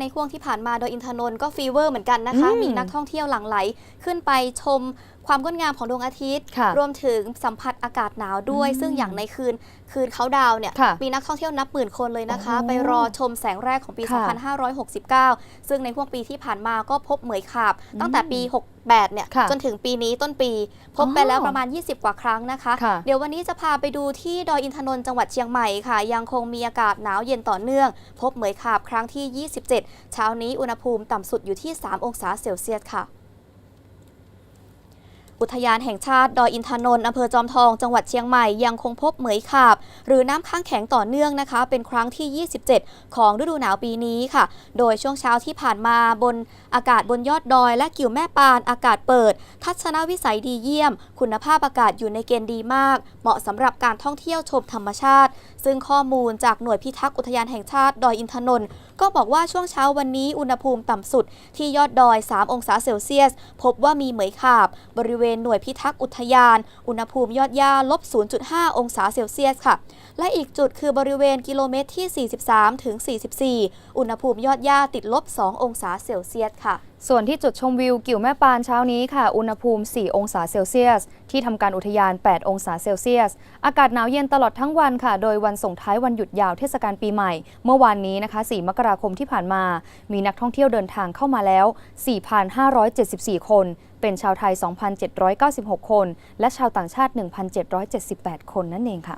ในห่วงที่ผ่านมาโดยอินทนนท์ก็ฟีเวอร์เหมือนกันนะคะอืมมีนักท่องเที่ยวหลั่งไหลขึ้นไปชม ความงดงามของดวงอาทิตย์ค่ะรวมถึงสัมผัสอากาศหนาวด้วยอืมซึ่งอย่างในคืนคืนเขาดาวน์เนี่ยค่ะมีนักท่องเที่ยวนับหมื่นคนเลยนะคะโอ้ไปรอชมแสงแรกของปีค่ะ2569 ซึ่งในห่วงปีที่ผ่านมาก็พบเหมยขาบ ตั้งแต่ปี 68เนี่ยค่ะจนถึงปีนี้ต้นปี พบไปอ๋อแล้วประมาณ 20 กว่าครั้งนะคะค่ะเดี๋ยววันนี้จะพาไปดูที่ดอยอินทนนท์จังหวัดเชียงใหม่ค่ะ ยังคงมีอากาศหนาวเย็นต่อเนื่อง พบเหมยขาบครั้งที่ 27 เช้านี้อุณหภูมิต่ำสุดอยู่ที่ 3 องศาเซลเซียสค่ะ อุทยานแห่งชาติดอยอินทนนท์อำเภอจอมทอง จังหวัดเชียงใหม่ยังคงพบเหมยขาบ หรือน้ำค้างแข็งต่อเนื่องนะคะ เป็นครั้งที่ 27 ของฤดูหนาวปีนี้ค่ะ โดยช่วงเช้าที่ผ่านมาบนอากาศบนยอดดอย และกิ่วแม่ปานอากาศเปิด ทัศนวิสัยดีเยี่ยม คุณภาพอากาศอยู่ในเกณฑ์ดีมาก เหมาะสำหรับการท่องเที่ยวชมธรรมชาติ ซึ่งข้อมูลจากหน่วยพิทักษ์อุทยานแห่งชาติดอยอินทนนท์ ก็บอกว่าช่วงเช้าวันนี้อุณหภูมิต่ำสุดที่ยอดดอย 3 องศาเซลเซียส พบว่ามีเหมยขาบ บริเวณหน่วยพิทักษ์อุทยาน อุณหภูมิยอดหญ้าลบ 0.5 องศาเซลเซียสค่ะ และอีกจุดคือบริเวณกิโลเมตรที่ 43 ถึง 44 อุณหภูมิยอดหญ้าติดลบ 2 องศาเซลเซียสค่ะส่วนที่จุดชมวิวกิ่วแม่ปานเช้านี้ค่ะ อุณหภูมิ 4 องศาเซลเซียส ที่ทำการอุทยาน 8 องศาเซลเซียส อากาศหนาวเย็นตลอดทั้งวันค่ะ โดยวันส่งท้ายวันหยุดยาวเทศกาลปีใหม่ เมื่อวานนี้นะคะ 4 มกราคมที่ผ่านมา มีนักท่องเที่ยวเดินทางเข้ามาแล้ว 4,574 คน เป็นชาวไทย 2,796 คน และชาวต่างชาติ 1,778 คนนั่นเองค่ะ